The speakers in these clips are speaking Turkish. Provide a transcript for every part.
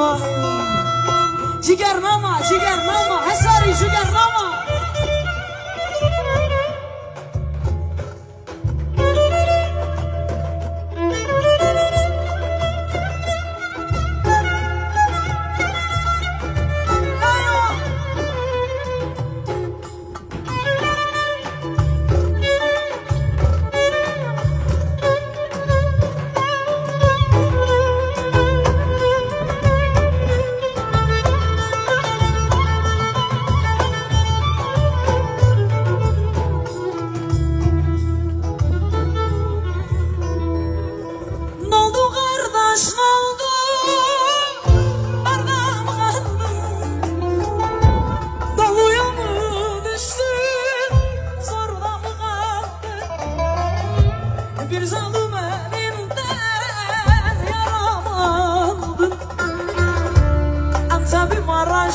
mama Ciger mama, ciger mama Hesari ciger mama.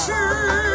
是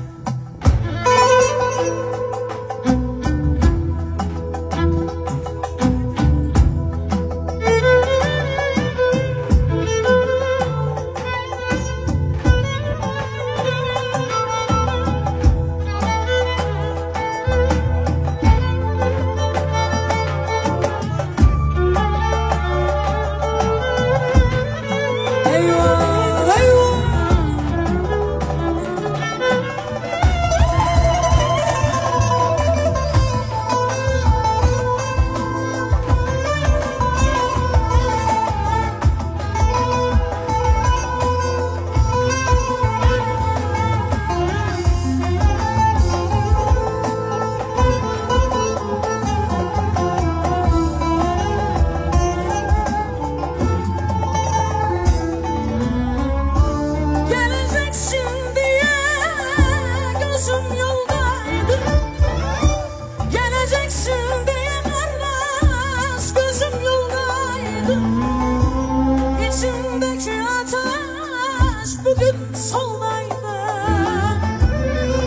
bugün soldaydı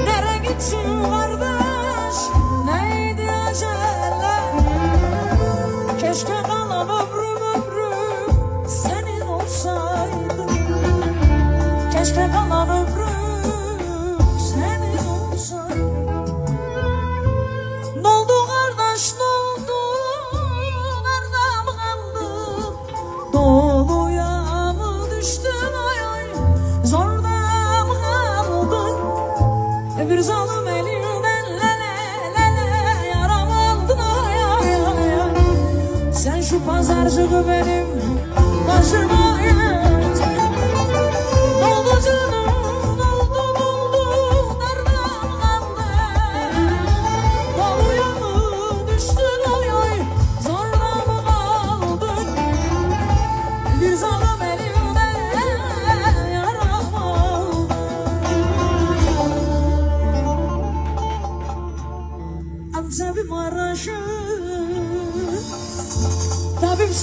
Nere gitsin bir zalım elinden lele lele yaram aldın ay ay ay Sen şu pazarcığı benim başıma ya. Antep'im Maraş'ım Tabip